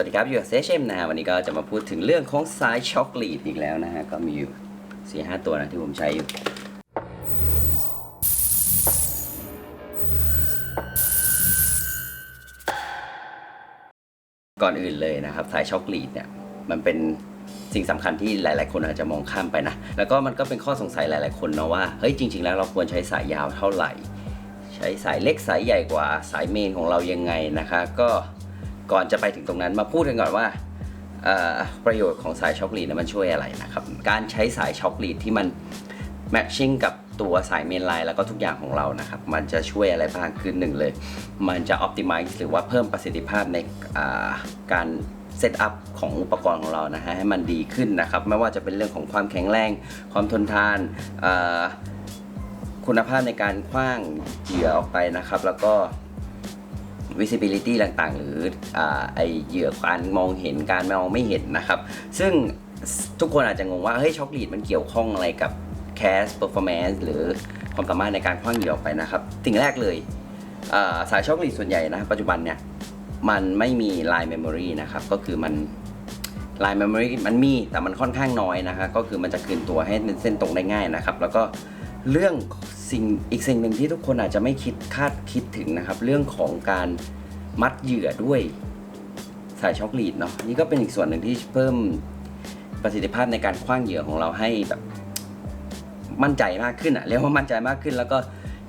วัสดีครับ อยู่กับเซชเอมนะฮะวันนี้ก็จะมาพูดถึงเรื่องของสายช็อกโกแลตอีกแล้วนะฮะ ก็มีอยู่สี่ห้าตัวนะที่ผมใช้อยู่ ก่อนอื่นเลยนะครับ สายช็อกโกแลตเนี่ย มันเป็นสิ่งสำคัญที่หลาย ๆ คนอาจจะมองข้ามไปนะ แล้วก็มันก็เป็นข้อสงสัยหลาย ๆ คนนะว่า เฮ้ย จริง ๆ แล้วเราควรใช้สายยาวเท่าไหร่ ใช้สายเล็กสายใหญ่กว่าสายเมนของเรายังไงนะคะ ก็ ก่อนจะไปถึงตรงนั้นมาพูดกันก่อนว่าประโยชน์ของสายช็อกลตนะมันช่วยอะไรนะครับ การใช้สายช็อกโกแลตที่มันแมทชิ่งกับตัวสายเมนไลน์แล้วก็ทุกอย่างของเรานะครับ มันจะช่วยอะไรบ้างคือหนึ่งเลย มันจะ optimize หรือว่าเพิ่มประสิทธิภาพในการเซตอัพของอุปกรณ์ของเรานะฮะให้มันดีขึ้นนะครับ ไม่ว่าจะเป็นเรื่องของความแข็งแรง ความทนทาน คุณภาพในการคว้างเหยื่อออกไปนะครับ แล้วก็ visibility ต่างๆ หรืออไอเหยื่อการมองเห็นการมองไม่เห็นนะครับ ซึ่งทุกคนอาจจะงงว่าเฮ้ยช็อกโกแลตมันเกี่ยวข้องอะไรกับ cast performance หรือความสามารถในการคว้างเหยื่อออกไปนะครับสิ่งแรกเลยสายช็อกโกแลตส่วนใหญ่นะปัจจุบันเนี่ยมันไม่มี line memory นะครับ ก็คือมัน line memory มันมีแต่มันค่อนข้างน้อยนะคะก็คือมันจะคืนตัวให้เป็นเส้นตรงได้ง่ายนะครับ แล้วก็เรื่อง สิ่งอีกสิ่งหนึ่งที่ทุกคนอาจจะไม่คิดคาดคิดถึงนะครับ เรื่องของการมัดเหยื่อด้วยสายช็อกโกแลตเนาะนี่ก็เป็นอีกส่วนหนึ่งที่เพิ่มประสิทธิภาพในการคว้างเหยื่อของเราให้แบบมั่นใจมากขึ้นอะเรียกว่ามั่นใจมากขึ้น แล้วก็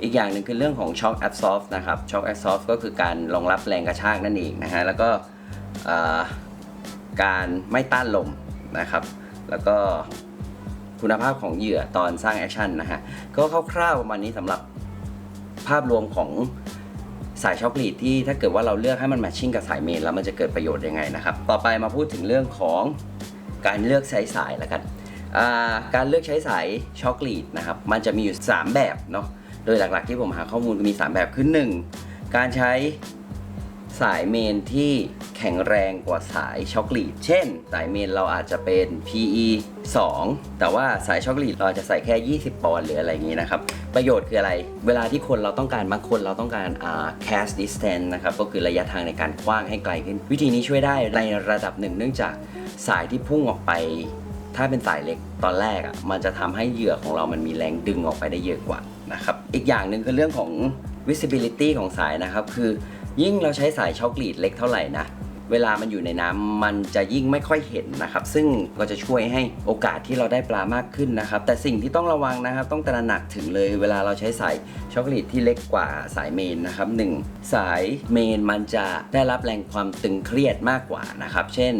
อีกอย่างหนึ่งคือเรื่องของ shock absorb นะครับ shock absorb ก็คือการรองรับแรงกระชากนั่นเองนะฮะแล้วก็การไม่ต้านลมนะครับ แล้วก็ คุณภาพของเหยื่อตอนสร้างแอคชั่นนะฮะ ก็คร่าวๆประมาณนี้สำหรับภาพรวมของสายช็อกโกแลตที่ถ้าเกิดว่าเราเลือกให้มันแมทชิ่งกับสายเมนแล้วมันจะเกิดประโยชน์ยังไงนะครับ ต่อไปมาพูดถึงเรื่องของการเลือกใช้สายแล้วกันการเลือกใช้สายช็อกโกแลตนะครับ มันจะมีอยู่ 3 แบบเนาะ โดยหลักๆที่ผมหาข้อมูลมี 3 แบบคือ 1. การใช้สายเมนที่ แข็งแรงกว่าสายช็อกโกแลตเช่น สายเมนเราอาจจะเป็น PE 2 แต่ว่าสายช็อกโกแลตเราจะใส่แค่ 20 ปอนด์หรืออะไรอย่างนี้นะครับ ประโยชน์คืออะไร เวลาที่คนเราต้องการบางคนเราต้องการ cast distance นะครับ ก็คือระยะทางในการคว้างให้ไกลขึ้น วิธีนี้ช่วยได้ในระดับหนึ่งเนื่องจากสายที่พุ่งออกไปถ้าเป็นสายเล็กตอนแรกอะมันจะทำให้เหยื่อของเรามันมีแรงดึงออกไปได้เยอะกว่านะครับ อีกอย่างหนึ่งคือเรื่องของ visibility ของสายนะครับ คือยิ่งเราใช้สายช็อกโกแลตเล็กเท่าไหร่นะ เวลามันอยู่ในน้ำมันจะยิ่งไม่ค่อยเห็นนะครับ ซึ่งก็จะช่วยให้โอกาสที่เราได้ปลามากขึ้นนะครับ แต่สิ่งที่ต้องระวังนะครับ ต้องตระหนักถึงเลยเวลาเราใช้สายช็อกโกแลตที่เล็กกว่าสายเมนนะครับหนึ่งสายเมนมันจะได้รับแรงความตึงเครียดมากกว่านะครับ เช่น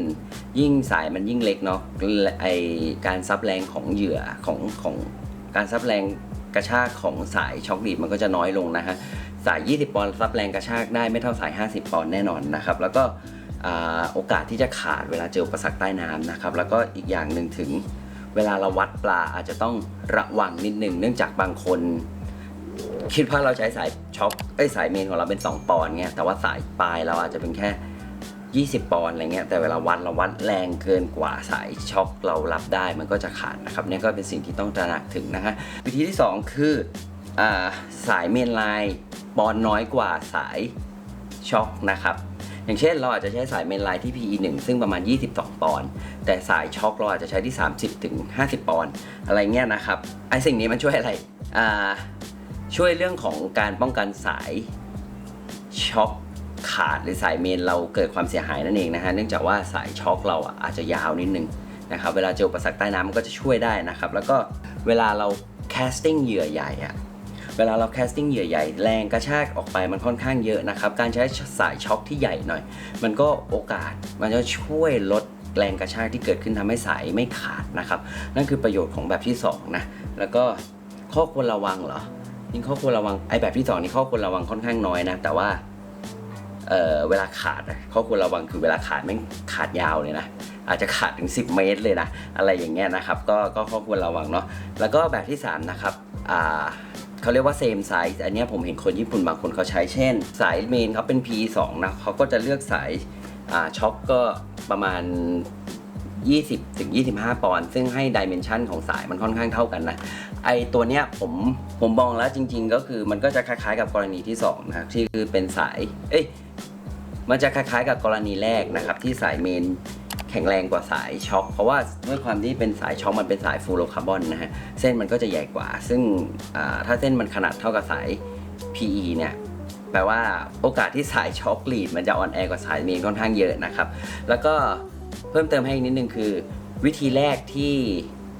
ยิ่งสายมันยิ่งเล็กเนาะไอการซับแรงของเหยื่อของของการซับแรงกระชากของสายช็อกโกแลตมันก็จะน้อยลงนะฮะ สาย 20 ปอนด์ซับแรงกระชากได้ไม่เท่าสาย 50 ปอนด์แน่นอนนะครับ แล้วก็ โอกาสที่จะขาดเวลาเจออุปสรรคใต้น้ำนะครับ แล้วก็อีกอย่างหนึ่งถึงเวลาเราวัดปลาอาจจะต้องระวังนิดหนึ่งเนื่องจากบางคน คิดว่าเราใช้สายช็อคเอ้สายเมนของเราเป็น 2 ปอนด์เงี้ยแต่ว่าสายปลายเราอาจจะเป็นแค่ 20 ปอนด์อะไรเงี้ยแต่เวลาวัดเราวัดแรงเกินกว่าสายช็อคเรารับได้มันก็จะขาดนะครับเนี่ยก็เป็นสิ่งที่ต้องตระหนักถึงนะฮะวิธีที่ 2 คืออสายเมนไลน์ปอนด์น้อยกว่าสายช็อคนะครับ อย่างเช่น เราอาจจะใช้สายเมนไลน์ที่ PE 1ซึ่งประมาณ 22 ปอนด์แต่สายช็อคเราอาจจะใช้ที่ 30ถึง50 ปอนด์อะไรเงี้ยนะครับไอสิ่งนี้มันช่วยอะไรอ่าช่วยเรื่องของการป้องกันสายช็อคขาดหรือสายเมนเราเกิดความเสียหายนั่นเองนะฮะเนื่องจากว่าสายช็อคเราอะอาจจะยาวนิดนึงนะครับเวลาเจออุปสรรคใต้น้ำมันก็จะช่วยได้นะครับแล้วก็เวลาเรา casting เหยื่อใหญ่อะ เวลาเราแคสติ้งเหยื่อใหญ่แรงกระชากออกไปมันค่อนข้างเยอะนะครับ การใช้สายช็อคที่ใหญ่หน่อย มันก็โอกาสมันจะช่วยลดแรงกระชากที่เกิดขึ้นทำให้สายไม่ขาดนะครับ นั่นคือประโยชน์ของแบบที่2นะแล้วก็ข้อควรระวังเหรอนี่งข้อควรระวังไอ้แบบที่2นี่ข้อควรระวังค่อนข้างน้อยนะแต่ว่าเเวลาขาดข้อควรระวังคือเวลาขาดแม่งขาดยาวเลยนะอาจจะขาดถึง 10 เมตรเลยนะอะไรอย่างเงี้ยนะครับ ก็ก็ข้อควรระวังเนาะแล้วก็แบบที่สามนะครับอ่า เขาเรียกว่า same size อันนี้ผมเห็นคนญี่ปุ่นบางคนเขาใช้เช่น สายเมนเขาเป็น P2 นะเขาก็จะเลือกสายาช็อคก็ประมาณ 20ถึง25 ปอนด์ซึ่งให้ดิเมนชันของสายมันค่อนข้างเท่ากันนะ ไอตัวเนี้ยผมผมมองแล้วจริง ๆ ก็คือมันก็จะคล้ายๆกับกรณีที่2นะครับที่คือเป็นสาย เอ้ยมันจะคล้ายๆกับกรณีแรกนะครับที่สายเมน แข็งแรงกว่าสายช็อค เพราะว่าด้วยความที่เป็นสายช็อคมันเป็นสายฟูโรคาร์บอนนะฮะ เส้นมันก็จะใหญ่กว่า ซึ่งถ้าเส้นมันขนาดเท่ากับสาย PE เนี่ยแปลว่าโอกาสที่สายช็อคลีดมันจะออนแอร์กว่าสายเมนค่อนข้างเยอะนะครับ แล้วก็เพิ่มเติมให้อีกนิดนึงคือ วิธีแรกที่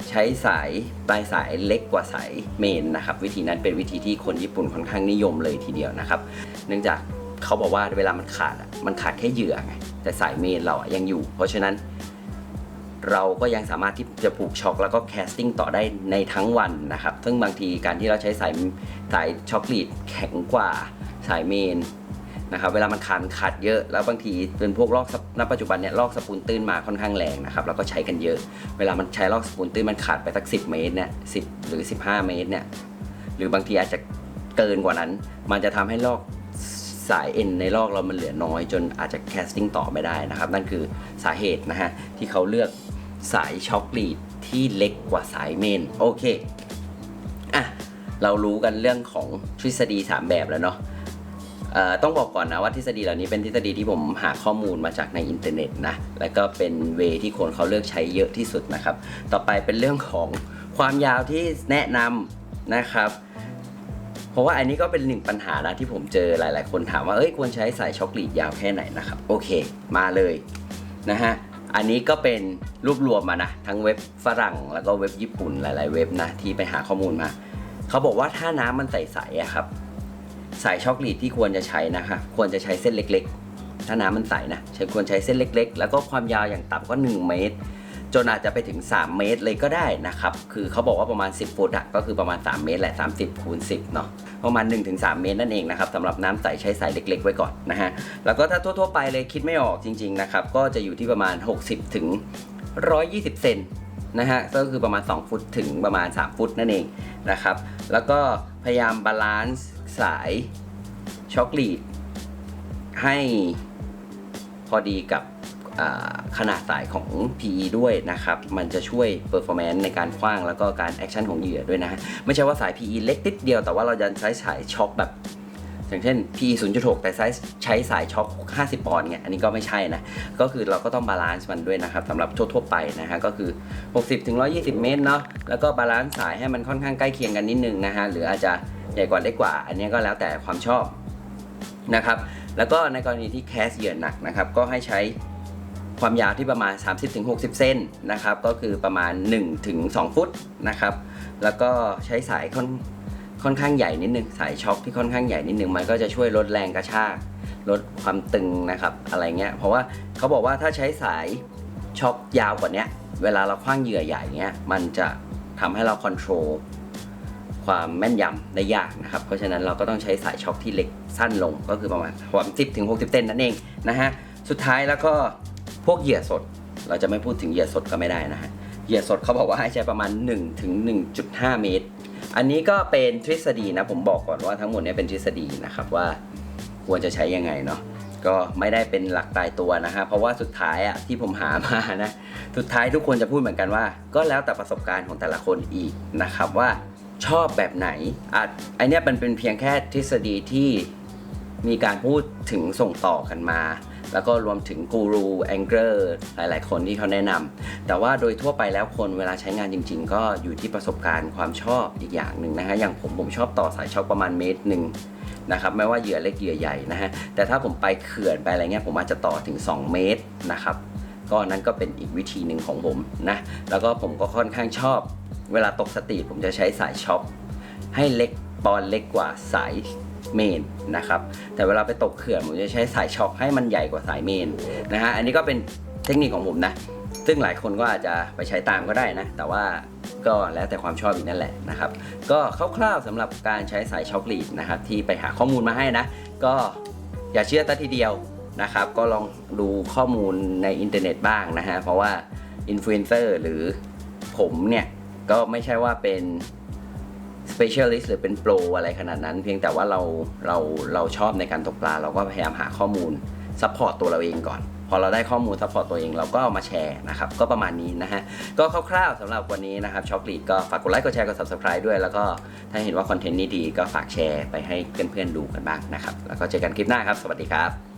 ใช้สายปลายสายเล็กกว่าสายเมนนะครับ วิธีนั้นเป็นวิธีที่คนญี่ปุ่นค่อนข้างนิยมเลยทีเดียวนะครับ เนื่องจาก เขาบอกว่าเวลามันขาดอะมันขาดแค่เหยื่อไงแต่สายเมนเราอะยังอยู่ เพราะฉะนั้น เราก็ยังสามารถที่จะผูกช็อคแล้วก็แคสติ้งต่อได้ในทั้งวันนะครับ ซึ่งบางทีการที่เราใช้สายสายช็อคลีดแข็งกว่าสายเมนนะครับเวลามันขาดขาดเยอะแล้วบางทีเป็นพวกลอกณปัจจุบันเนี่ยลอกสปูนตื้นมาค่อนข้างแรงนะครับแล้วก็ใช้กันเยอะ เวลามันใช้ลอกสปูนตื้นมันขาดไปสัก 10 เมตรเนี่ยสิหรือ 15 เมตรเนี่ยหรือบางทีอาจจะเกินกว่านั้น มันจะทำให้ลอก สายเอ็นในลอกเรามันเหลือน้อย จนอาจจะแคสติ้งต่อไม่ได้นะครับ นั่นคือสาเหตุนะฮะ ที่เขาเลือกสายช็อคลีดที่เล็กกว่าสายเมน โอเคอะเรารู้กันเรื่องของทฤษฎี 3 แบบแล้วเนาะต้องบอกก่อนนะว่าทฤษฎีเหล่านี้เป็นทฤษฎีที่ผมหาข้อมูลมาจากในอินเทอร์เน็ตนะ แล้วก็เป็นเวที่คนเขาเลือกใช้เยอะที่สุดนะครับ ต่อไปเป็นเรื่องของความยาวที่แนะนำนะครับ ราะว่าอันนี้ก็เป็นหนึ่งปัญหานะที่ผมเจอหลาย ๆ คนถามว่าเอ้ยควรใช้สายช็อคลีดยาวแค่ไหนนะครับ โอเค มาเลยนะฮะอันนี้ก็เป็นรวบรวมมานะทั้งเว็บฝรั่งแล้วก็เว็บญี่ปุ่นหลาย ๆ เว็บนะที่ไปหาข้อมูลมาเขาบอกว่าถ้าน้ำมันใสๆอะครับสายช็อคลีดที่ควรจะใช้นะคะควรจะใช้เส้นเล็ก ๆ ถ้าน้ำมันใสนะใช้ควรใช้เส้นเล็ก ๆ แล้วก็ความยาวอย่างต่ำก็ 1 เมตร จนอาจจะไปถึง 3 เมตรเลยก็ได้นะครับ คือเขาบอกว่าประมาณ 10ฟุตอะก็คือประมาณ 3 เมตรแหละ 30คูณ10เนาะประมาณ 1-3 เมตรนั่นเองนะครับสำหรับน้ำใสใช้สายเล็ก ๆ ไว้ก่อนนะฮะแล้วก็ถ้าทั่วๆไปเลยคิดไม่ออกจริงๆนะครับก็จะอยู่ที่ประมาณ 60ถึง120 เซนนะฮะก็คือประมาณ 2 ฟุตถึงประมาณ 3 ฟุตนั่นเองนะครับ แล้วก็พยายามบาลานซ์สายช็อคลีดให้พอดีกับ ขนาดสายของ PE ด้วยนะครับ มันจะช่วย performance ในการคว้างแล้วก็การแอคชั่นของเหยื่อด้วยนะฮะไม่ใช่ว่าสาย PE เล็กนิดเดียวแต่ว่าเราจะใช้สายช็อคแบบอย่างเช่น PE 0.6 แต่ใช้ใช้สายช็อค 50 ปอนด์เนี่ย อันนี้ก็ไม่ใช่นะ ก็คือเราก็ต้องบาลานซ์มันด้วยนะครับสำหรับทั่วๆไปนะฮะ ก็คือ 60ถึง120 เมตรเนาะ แล้วก็บาลานซ์สายให้มันค่อนข้างใกล้เคียงกันนิดนึงนะฮะ หรืออาจจะใหญ่กว่าเล็กกว่า อันนี้ก็แล้วแต่ความชอบนะครับ แล้วก็ในกรณีที่แคสเหยื่อหนักนะครับ ก็ให้ใช้ ความยาวที่ประมาณ 30-60 เซนนะครับ ก็คือประมาณ 1-2 ฟุตนะครับ แล้วก็ใช้สายค่อนค่อนข้างใหญ่นิดนึงสายช็อคที่ค่อนข้างใหญ่นิดนึงมันก็จะช่วยลดแรงกระชากลดความตึงนะครับ อะไรเงี้ยเพราะว่าเขาบอกว่าถ้าใช้สายช็อคยาวกว่านี้เวลาเราคว้างเหยื่อใหญ่เงี้ยมันจะทำให้เราคอนโทรลความแม่นยำได้ยากนะครับ เพราะฉะนั้นเราก็ต้องใช้สายช็อคที่เล็กสั้นลงก็คือประมาณความ10ถึง60เซนนั่นเองนะฮะสุดท้ายแล้วก็ พวกเหยื่อสด เราจะไม่พูดถึงเหยื่อสดก็ไม่ได้นะฮะเหยื่อสดเขาบอกว่าให้ใช้ประมาณ 1 ถึง 1.5 เมตร อันนี้ก็เป็นทฤษฎีนะ ผมบอกก่อนว่าทั้งหมดนี้เป็นทฤษฎีนะครับว่าควรจะใช้ยังไงเนาะก็ไม่ได้เป็นหลักตายตัวนะฮะเพราะว่าสุดท้ายอะที่ผมหามานะสุดท้ายทุกคนจะพูดเหมือนกันว่า ก็แล้วแต่ประสบการณ์ของแต่ละคนอีกนะครับว่าชอบแบบไหนอะไอเนี้ยมันเป็นเพียงแค่ทฤษฎีที่มีการพูดถึงส่งต่อกันมา แล้วก็รวมถึงกูรูแองเกอร์หลาย ๆ คนที่เขาแนะนำแต่ว่าโดยทั่วไปแล้วคนเวลาใช้งานจริง ๆ ก็อยู่ที่ประสบการณ์ความชอบอีกอย่างหนึ่งนะฮะอย่างผมผมชอบต่อสายช็อคประมาณเมตรหนึ่งนะครับไม่ว่าเหยื่อเล็กเหยื่อใหญ่นะฮะแต่ถ้าผมไปเขื่อนไปอะไรเงี้ยผมอาจจะต่อถึง 2 เมตรนะครับก็นั้นก็เป็นอีกวิธีหนึ่งของผมนะแล้วก็ผมก็ค่อนข้างชอบ เวลาตกสตรีทผมจะใช้สายช็อปให้เล็กปอนเล็กกว่าสาย เมนนะครับแต่เวลาไปตกเขื่อนผมจะใช้สายช็อปให้มันใหญ่กว่าสายเมนนะฮะอันนี้ก็เป็นเทคนิคของผมนะ ซึ่งหลายคนก็อาจจะไปใช้ตามก็ได้นะ แต่ว่าก็แล้วแต่ความชอบอีกนั่นแหละนะครับ ก็คร่าวๆสำหรับการใช้สายช็อคลีดนะครับที่ไปหาข้อมูลมาให้นะ ก็อย่าเชื่อแต่ทีเดียวนะครับ ก็ลองดูข้อมูลในอินเทอร์เน็ตบ้างนะฮะเพราะว่าอินฟลูเอนเซอร์หรือผมเนี่ยก็ไม่ใช่ว่าเป็น specialist หรือเป็นโปรอะไรขนาดนั้น เพียงแต่ว่าเราเราเราชอบในการตกปลา เราก็พยายามหาข้อมูลซัพพอร์ตตัวเราเองก่อน พอเราได้ข้อมูลซัพพอร์ตตัวเองเราก็เอามาแชร์นะครับ ก็ประมาณนี้นะฮะ ก็คร่าวๆสำหรับวันนี้นะครับช็อคลีดก็ฝากกดไลค์กดแชร์กด subscribe ด้วย แล้วก็ถ้าเห็นว่าคอนเทนต์นี้ดีก็ฝากแชร์ไปให้เพื่อนๆดูกันบ้างนะครับ แล้วก็เจอกันคลิปหน้าครับ สวัสดีครับ